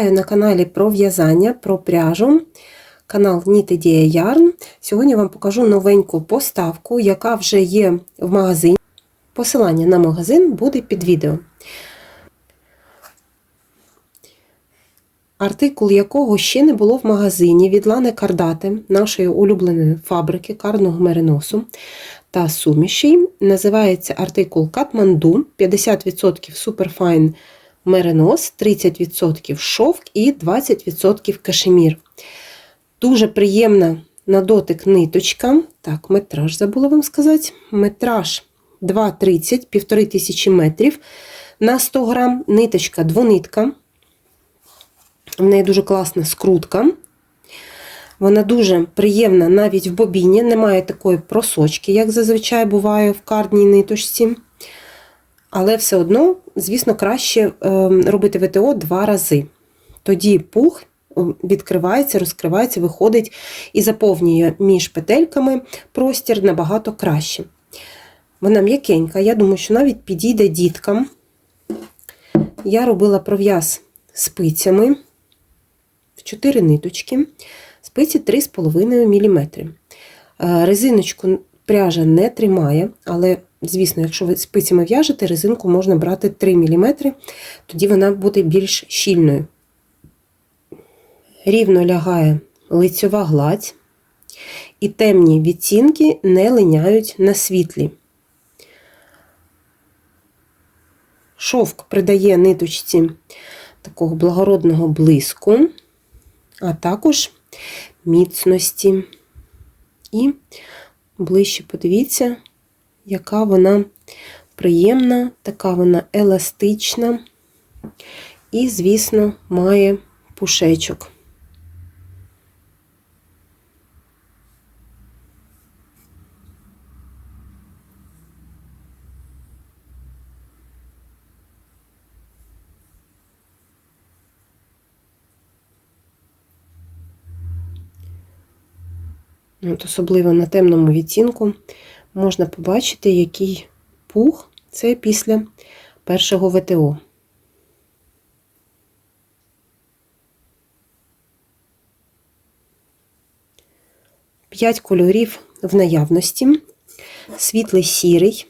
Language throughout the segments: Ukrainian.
Вітаю на каналі про в'язання, про пряжу. Канал Knit Yarn. Сьогодні вам покажу новеньку поставку, яка вже є в магазині. Посилання на магазин буде під відео. Артикул якого ще не було в магазині від Лани Кардати, нашої улюбленої фабрики карного мериносу та суміші. Називається артикул Катманду 50% Superfine меринос, 30% шовк і 20% кашемір. Дуже приємна на дотик ниточка. Так, метраж забула вам сказати. Метраж 2,30, 1500 метрів на 100 грам. Ниточка двонитка. В неї дуже класна скрутка. Вона дуже приємна навіть в бобіні, немає такої просочки, як зазвичай буває в кардній ниточці. Але все одно, звісно, краще робити ВТО два рази. Тоді пух відкривається, розкривається, виходить і заповнює між петельками простір набагато краще. Вона м'якенька, я думаю, що навіть підійде діткам. Я робила пров'яз спицями в 4 ниточки, спиці 3,5 мм. Резиночку пряжа не тримає, але, звісно, якщо ви спицями в'яжете, резинку можна брати 3 мм, тоді вона буде більш щільною. Рівно лягає лицьова гладь, і темні відтінки не линяють на світлі. Шовк придає ниточці такого благородного блиску, а також міцності. І ближче подивіться, яка вона приємна, така вона еластична і, звісно, має пушечок. От Особливо на темному відтінку можна побачити, який пух це після першого ВТО. П'ять кольорів в наявності, світлий сірий.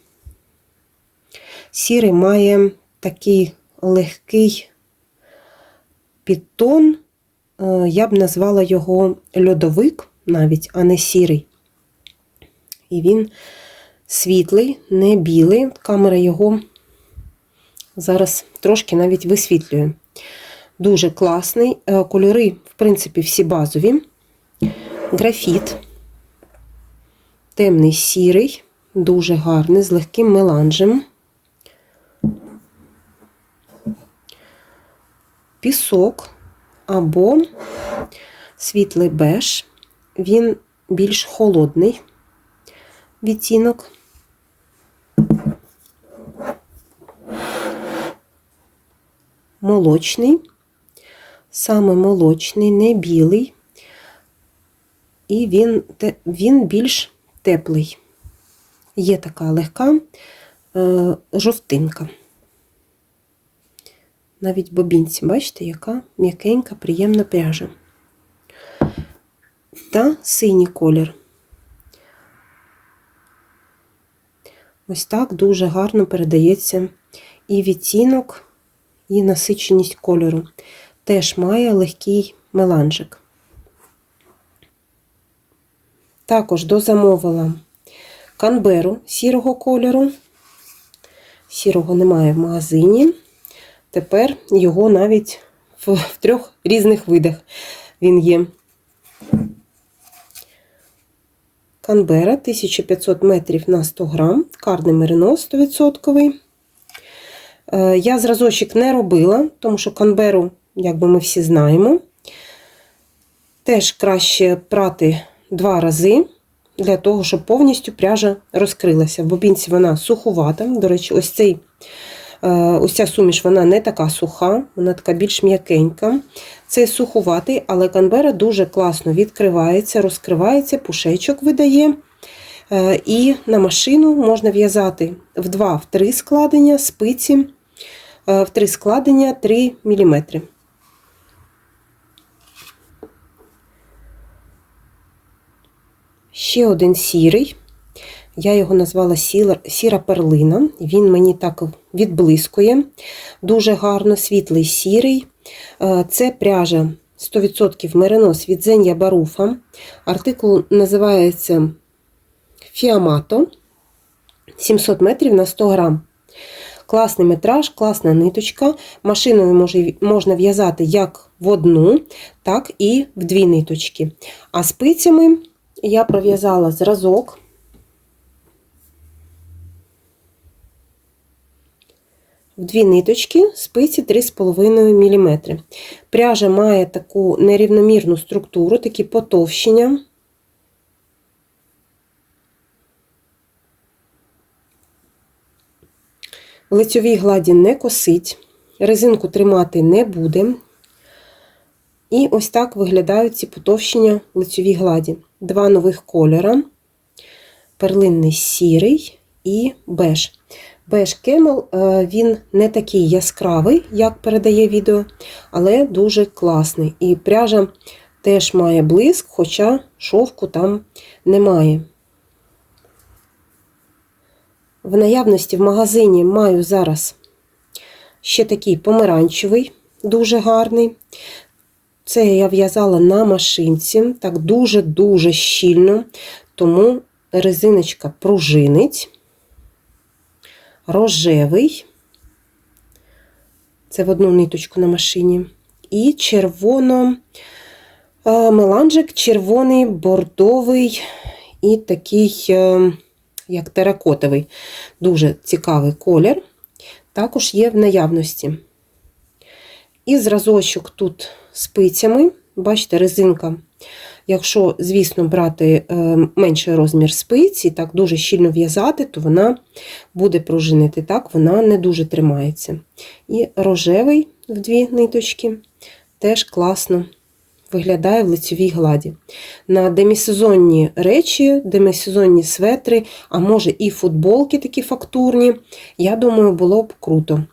Сірий має такий легкий підтон, е, я б назвала його льодовик навіть, а не сірий. І він світлий, не білий. Камера його зараз трошки навіть висвітлює. Дуже класний. Е, кольори, в принципі, всі базові. Графіт, темний сірий, дуже гарний, з легким меланжем. Пісок або світлий беж він більш холодний відтінок. Молочний, саме молочний, не білий, і він він більш теплий. Є така легка е, жовтинка. Навіть бобінці, бачите, яка м'якенька, приємна пряжа та синій колір. Ось так дуже гарно передається і відтінок, і насиченість кольору. Теж має легкий меланжик. Також дозамовила канберу сірого кольору. Сірого немає в магазині. Тепер його навіть в, трьох різних видах він є. Канбера 1500 метрів на 100 грам, карний меринос 100%. Е, я зразочок не робила, тому що канберу, як би ми всі знаємо, теж краще прати два рази, для того, щоб повністю пряжа розкрилася. В бобінці вона суховата. До речі, ось цей Е, ось ця суміш вона не така суха, вона така більш м'якенька. Це сухуватий, але канбера дуже класно відкривається, розкривається, пушечок видає. Е, і на машину можна в'язати в 2-3 в складення спиці, в три складення 3 е, мм. Ще один сірий. Я його назвала сіра перлина. Він мені так відблискує. Дуже гарно, світлий сірий. Е, Це пряжа 100% меринос від Зенія Баруфа. Артикул називається Фіамато 700 метрів на 100 грам. Класний метраж, класна ниточка. Машиною можна в'язати як в одну, так і в дві ниточки. А спицями я пров'язала зразок. В дві ниточки спиці 3,5 мм. Пряжа має таку нерівномірну структуру, такі потовщення. В лицьовій гладі не косить, резинку тримати не буде. І ось так виглядають ці потовщення в лицьовій гладі. Два нових кольора: перлинний сірий і беж. Беж Кемел він не такий яскравий, як передає відео, але дуже класний. І пряжа теж має блиск, хоча шовку там немає. В наявності в магазині маю зараз ще такий помаранчевий, дуже гарний. Це я в'язала на машинці, так дуже-дуже щільно, тому резиночка пружинить, рожевий, це в одну ниточку на машині, і червоно е, меланжик, червоний, бордовий і такий. Е, як теракотовий, дуже цікавий колір, також є в наявності. І зразочок тут спицями, бачите, резинка. Якщо, звісно, брати е, менший розмір спиці, так дуже щільно в'язати, то вона буде пружинити. Так, вона не дуже тримається. І рожевий в дві ниточки теж класно виглядає в лицевій гладі. На демісезонні речі, демісезонні светри, а може і футболки такі фактурні, я думаю, було б круто.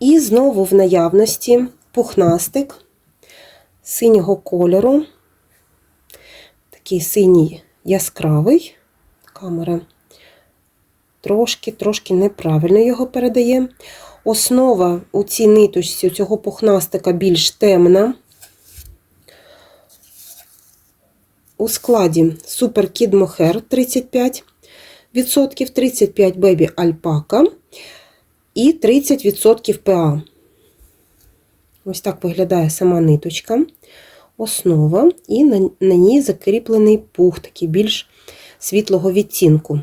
І знову в наявності пухнастик синього кольору, такий синій яскравий камера трошки-трошки неправильно його передає. Основа у цій ниточці цього пухнастика більш темна. У складі Super Kid Mohair 35%, 35 Baby Alpaca і 30% PA. Ось так виглядає сама ниточка, основа, і на, на ній закріплений пух, такий більш світлого відтінку.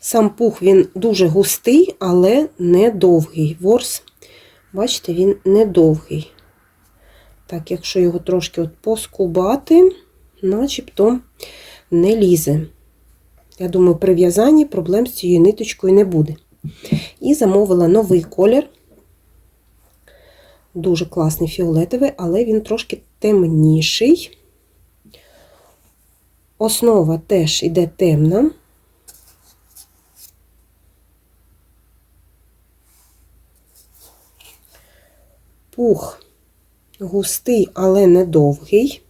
Сам пух він дуже густий, але не довгий. Ворс, бачите, він не довгий. Так, якщо його трошки от поскубати, начебто не лізе. Я думаю, при в'язанні проблем з цією ниточкою не буде. І замовила новий колір. Дуже класний фіолетовий, але він трошки темніший. Основа теж йде темна. Пух густий, але не довгий.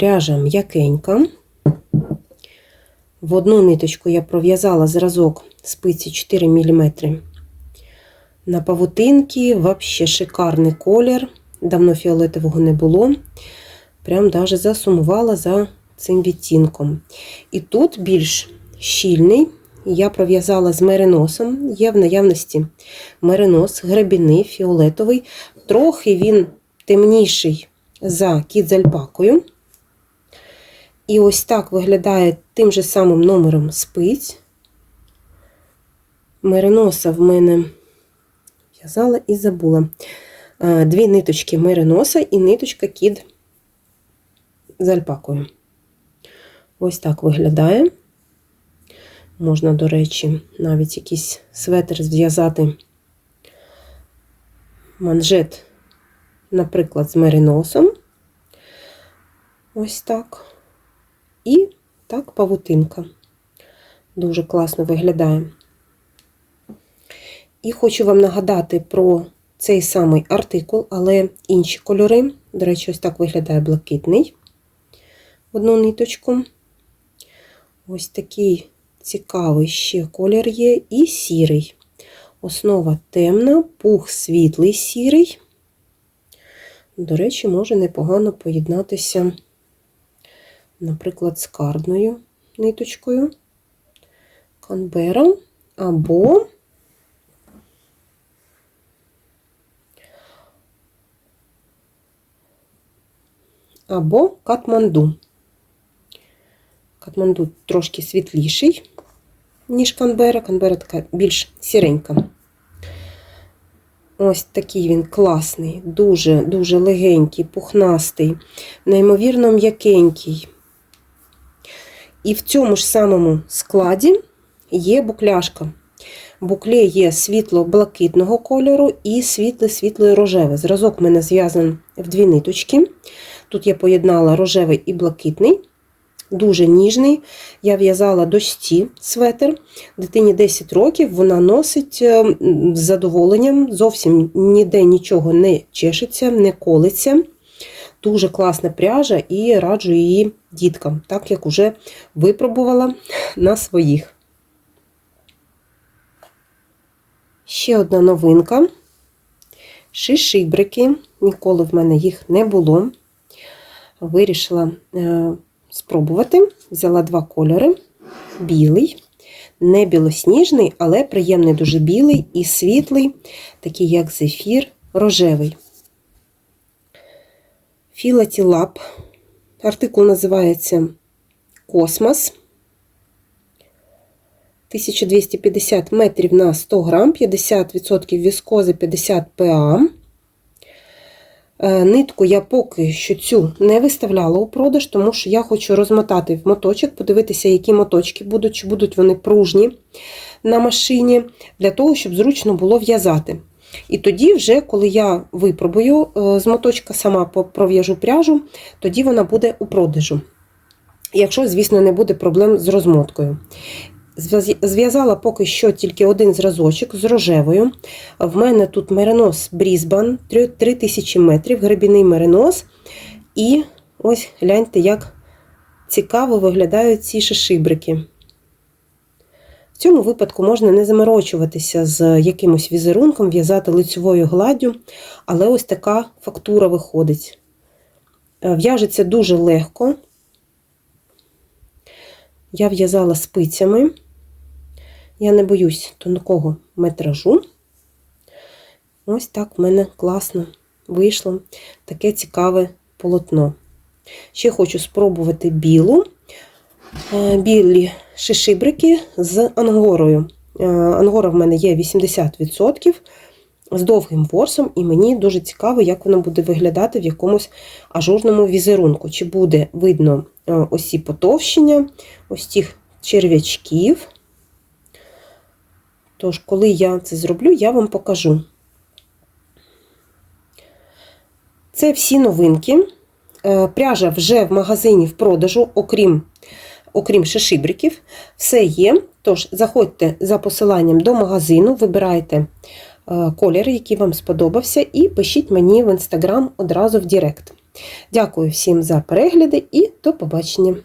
Пряжа м'якенька. В одну ниточку я пров'язала зразок спиці 4 мм. На павутинки взагалі шикарний колір. Давно фіолетового не було. Прям даже засумувала за цим відтінком. І тут більш щільний. Я пров'язала з мериносом, є в наявності меринос, гребіний, фіолетовий. Трохи він темніший за кіт з альпакою. І ось так виглядає тим же самим номером спиць. Мериноса в мене в'язала і забула. Дві ниточки мериноса і ниточка кід з альпакою. Ось так виглядає. Можна, до речі, навіть якийсь светр зв'язати манжет, наприклад, з мериносом. Ось так. І так павутинка. Дуже класно виглядає. І хочу вам нагадати про цей самий артикул, але інші кольори. До речі, ось так виглядає блакитний одну ниточку. Ось такий цікавий ще колір є, і сірий. Основа темна, пух світлий сірий. До речі, може непогано поєднатися, наприклад, з кардною ниточкою, канбера або або Катманду. Катманду трошки світліший, ніж Канбера. Канбера така більш сіренька. Ось такий він класний, дуже-дуже легенький, пухнастий, неймовірно м'якенький. І в цьому ж самому складі є букляшка. Букле є світло-блакитного кольору і світле-світле рожеве. Зразок в мене зв'язаний в дві ниточки. Тут я поєднала рожевий і блакитний, дуже ніжний. Я в'язала дочці светр. Дитині 10 років, вона носить е, з задоволенням, зовсім ніде нічого не чешеться, не колиться. Дуже класна пряжа і раджу її діткам, так як уже випробувала на своїх. Ще одна новинка. Шишибрики. Ніколи в мене їх не було. Вирішила е, спробувати. Взяла два кольори: білий, не білосніжний, але приємний дуже білий і світлий, такий як зефір, рожевий. Філатілап. Артикул називається Космос. 1250 метрів на 100 грам, 50% віскози, 50 ПА. Е, нитку я поки що цю не виставляла у продаж, тому що я хочу розмотати в моточок, подивитися, які моточки будуть, чи будуть вони пружні на машині, для того, щоб зручно було в'язати. І тоді, вже, коли я випробую е, з моточка, сама пров'яжу пряжу, тоді вона буде у продажу. Якщо, звісно, не буде проблем з розмоткою. Зв'язала поки що тільки один зразочок з рожевою. В мене тут меринос Брізбан 3000 метрів, гребіний меринос. І ось гляньте, як цікаво виглядають ці шишибрики. В цьому випадку можна не заморочуватися з якимось візерунком, в'язати лицевою гладдю, але ось така фактура виходить. Е, в'яжеться дуже легко. Я в'язала спицями. Я не боюсь тонкого метражу. Ось так в мене класно вийшло таке цікаве полотно. Ще хочу спробувати білу, білі шишибрики з ангорою. Е, ангора в мене є 80% з довгим ворсом, і мені дуже цікаво, як воно буде виглядати в якомусь ажурному візерунку. Чи буде видно е, ось потовщення, ось тих черв'ячків. Тож, коли я це зроблю, я вам покажу. Це всі новинки. Е, пряжа вже в магазині в продажу, окрім окрім шишибриків, все є. Тож, заходьте за посиланням до магазину, вибирайте е, колір, який вам сподобався, і пишіть мені в інстаграм одразу в Директ. Дякую всім за перегляди і до побачення!